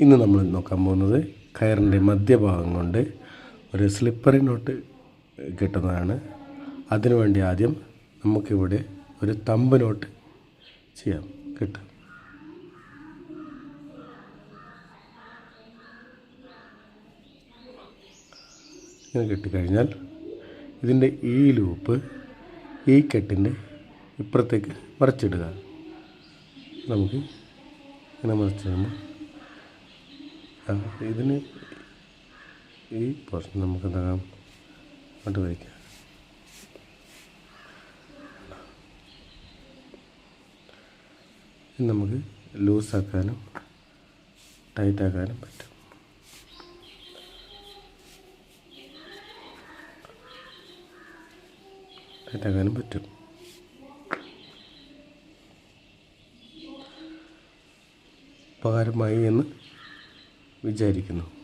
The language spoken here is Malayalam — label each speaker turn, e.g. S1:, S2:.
S1: ഇന്ന് നമ്മൾ നോക്കാൻ പോകുന്നത് കയറിന്റെ മധ്യഭാഗം കൊണ്ട് ഒരു സ്ലിപ്പറി നോട്ട് കിട്ടുന്നതാണ്. അതിനുവേണ്ടി ആദ്യം നമുക്കിവിടെ ഒരു തമ്പ് നോട്ട് ചെയ്യാം. കിട്ടും. ഇങ്ങനെ കിട്ടിക്കഴിഞ്ഞാൽ ഇതിന്റെ ഈ ലൂപ്പ് ഈ കെട്ടിന്റെ ഇപ്പുറത്തേക്ക് മറിച്ചിടുക. നമുക്ക് ഇങ്ങനെ മറിച്ചിടുമ്പോൾ ഇതിന് ഈ പോർഷൻ നമുക്ക് എന്താകാം വയ്ക്കാം ഇത് നമുക്ക് ലൂസാക്കാനും ടൈറ്റാക്കാനും പറ്റും. ടൈറ്റാക്കാനും പറ്റും. ഉപകാരമായി എന്ന് വിചാരിക്കുന്നു.